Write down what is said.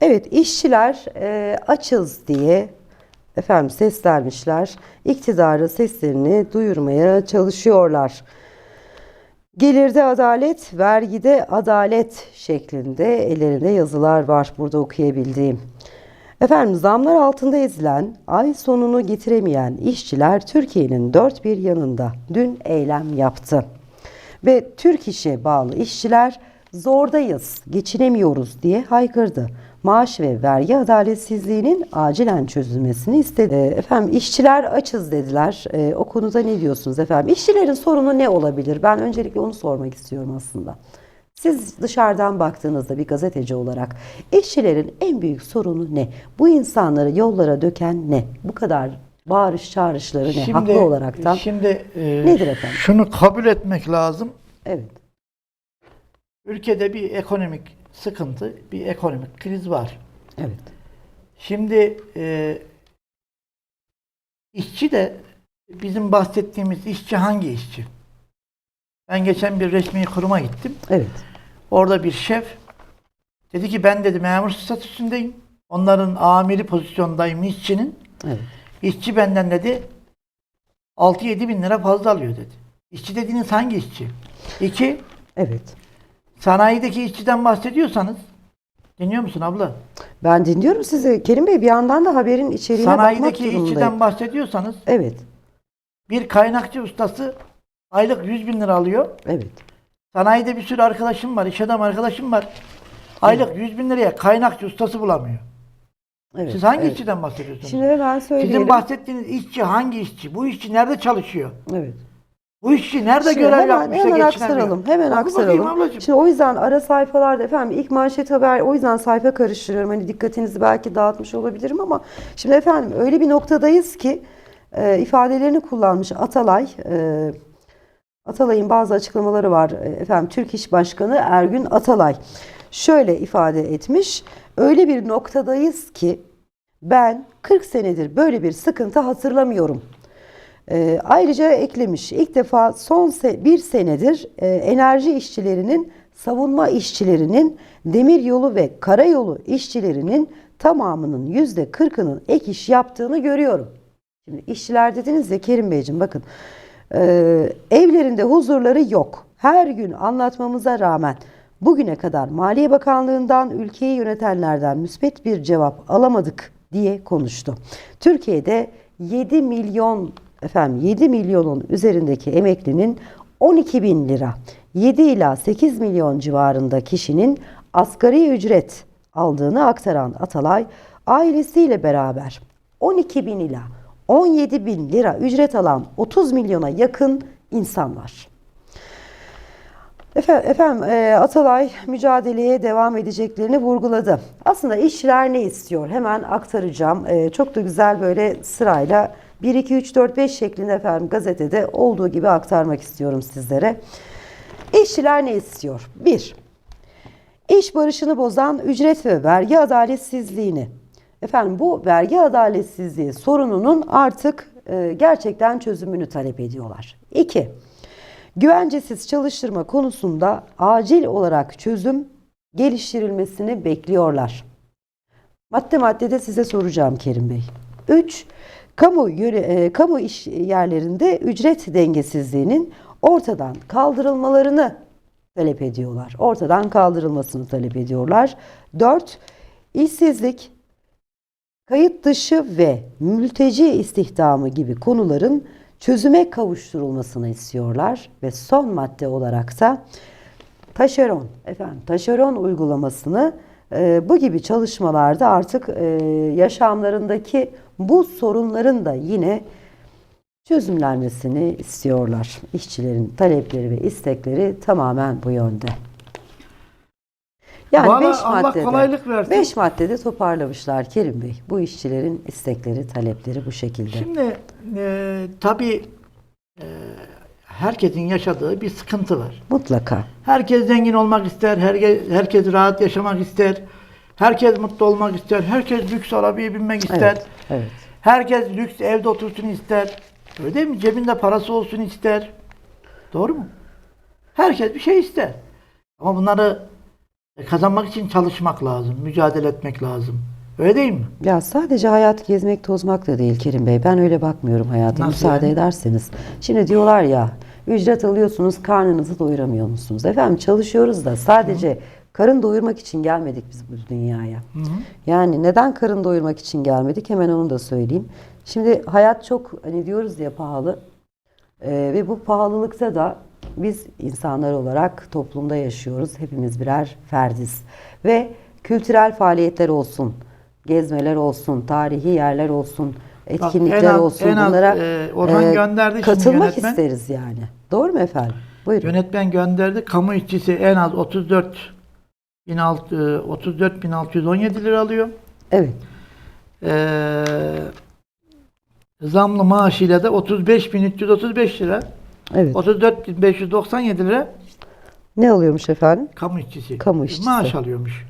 Evet işçiler e, açız diye efendim seslenmişler. İktidara seslerini duyurmaya çalışıyorlar. Gelirde adalet, vergide adalet şeklinde ellerinde yazılar var burada okuyabildiğim. Efendim zamlar altında ezilen, ay sonunu getiremeyen işçiler Türkiye'nin dört bir yanında dün eylem yaptı. Ve Türk İş'e bağlı işçiler zordayız, geçinemiyoruz diye haykırdı. Maaş ve vergi adaletsizliğinin acilen çözülmesini istedi. Ee, Efendim işçiler açız dediler. Ee, o konuda ne diyorsunuz efendim? İşçilerin sorunu ne olabilir? Ben öncelikle onu sormak istiyorum aslında. Siz dışarıdan baktığınızda bir gazeteci olarak işçilerin en büyük sorunu ne? Bu insanları yollara döken ne? Bu kadar bağırış çağrışları ne? Haklı olaraktan. Şimdi e, Nedir efendim? şunu kabul etmek lazım. Evet. Ülkede bir ekonomik sıkıntı, bir ekonomik kriz var. Evet. Şimdi e, işçi de bizim bahsettiğimiz işçi hangi işçi? Ben geçen bir resmi kuruma gittim. Evet. Orada bir şef dedi ki ben dedi memur statüsündeyim. Onların amiri pozisyondayım işçinin. Evet. İşçi benden dedi 6-7 bin lira fazla alıyor dedi. İşçi dediğiniz hangi işçi? İki, Evet. Sanayideki işçiden bahsediyorsanız dinliyor musun abla? Ben dinliyorum sizi. Kerim Bey bir yandan da haberin içeriğine bakmak Sanayideki durumundayım. işçiden bahsediyorsanız Evet. bir kaynakçı ustası aylık 100 bin lira alıyor. Evet. Sanayide bir sürü arkadaşım var, iş adamı arkadaşım var. Aylık 100 bin liraya kaynakçı ustası bulamıyor. Evet. Siz hangi evet. işçiden bahsediyorsunuz? Şimdi hemen söyleyelim. Sizin bahsettiğiniz işçi hangi işçi? Bu işçi nerede çalışıyor? Evet. Bu işçi nerede Şimdi görev hemen, yapmış da hemen geçinemiyor? aktaralım. Hemen Oku bakayım aktaralım. ablacığım. Şimdi o yüzden ara sayfalarda efendim ilk manşet haber o yüzden sayfa karıştırıyorum. Hani dikkatinizi belki dağıtmış olabilirim ama şimdi efendim öyle bir noktadayız ki e, ifadelerini kullanmış Atalay. E, Atalay'ın bazı açıklamaları var. E, Efendim Türk İş Başkanı Ergün Atalay şöyle ifade etmiş. Öyle bir noktadayız ki ben 40 senedir böyle bir sıkıntı hatırlamıyorum. Ee, ayrıca eklemiş ilk defa son se- bir senedir e, enerji işçilerinin, savunma işçilerinin, demiryolu ve karayolu işçilerinin tamamının yüzde 40'ının ek iş yaptığını görüyorum. Şimdi işçiler dediniz ya Kerim Beyciğim bakın e, evlerinde huzurları yok. Her gün anlatmamıza rağmen bugüne kadar Maliye Bakanlığı'ndan ülkeyi yönetenlerden müspet bir cevap alamadık diye konuştu. Türkiye'de 7 milyon efendim 7 milyonun üzerindeki emeklinin 12 bin lira 7 ila 8 milyon civarında kişinin asgari ücret aldığını aktaran Atalay ailesiyle beraber 12 bin ila 17 bin lira ücret alan 30 milyona yakın insan var. Efendim, e, Atalay mücadeleye devam edeceklerini vurguladı. Aslında işçiler ne istiyor? Hemen aktaracağım. E, çok da güzel böyle sırayla 1, 2, 3, 4, 5 şeklinde efendim gazetede olduğu gibi aktarmak istiyorum sizlere. İşçiler ne istiyor? 1. İş barışını bozan ücret ve vergi adaletsizliğini. Efendim bu vergi adaletsizliği sorununun artık e, gerçekten çözümünü talep ediyorlar. 2. Güvencesiz çalıştırma konusunda acil olarak çözüm geliştirilmesini bekliyorlar. Madde maddede size soracağım Kerim Bey. 3. Kamu, yöre, e, kamu iş yerlerinde ücret dengesizliğinin ortadan kaldırılmalarını talep ediyorlar. Ortadan kaldırılmasını talep ediyorlar. 4. İşsizlik, kayıt dışı ve mülteci istihdamı gibi konuların çözüme kavuşturulmasını istiyorlar ve son madde olarak da taşeron efendim taşeron uygulamasını e, bu gibi çalışmalarda artık e, yaşamlarındaki bu sorunların da yine çözümlenmesini istiyorlar. İşçilerin talepleri ve istekleri tamamen bu yönde. Yani Valla 5 Allah maddede, kolaylık versin. 5 maddede toparlamışlar Kerim Bey. Bu işçilerin istekleri, talepleri bu şekilde. Şimdi e, tabii e, herkesin yaşadığı bir sıkıntı var. Mutlaka. Herkes zengin olmak ister, herkes, herkes rahat yaşamak ister, herkes mutlu olmak ister, herkes lüks arabaya binmek ister, Evet. Evet. herkes lüks evde otursun ister. Öyle değil mi? Cebinde parası olsun ister. Doğru mu? Herkes bir şey ister. Ama bunları E, kazanmak için çalışmak lazım, mücadele etmek lazım. Öyle değil mi? Ya sadece hayat gezmek tozmak da değil Kerim Bey. Ben öyle bakmıyorum hayata. Nasıl Müsaade yani? ederseniz. Şimdi diyorlar ya ücret alıyorsunuz karnınızı doyuramıyor musunuz? Efendim çalışıyoruz da sadece karın doyurmak için gelmedik biz bu dünyaya. Yani neden karın doyurmak için gelmedik? Hemen onu da söyleyeyim. Şimdi hayat çok hani diyoruz ya pahalı. Ee, ve bu pahalılıkta da biz insanlar olarak toplumda yaşıyoruz. Hepimiz birer ferdiz. Ve kültürel faaliyetler olsun, gezmeler olsun, tarihi yerler olsun, etkinlikler Bak, olsun en bunlara e, Orhan e, katılmak yönetmen, isteriz yani. Doğru mu efendim? Buyurun. Yönetmen gönderdi. Kamu işçisi en az 34 34.617 e, lira alıyor. Evet. Ee, zamlı maaşıyla da 35.335 lira. Evet. 34.597 lira. Ne alıyormuş efendim? Kamu işçisi. Kamu işçisi. Maaş alıyormuş.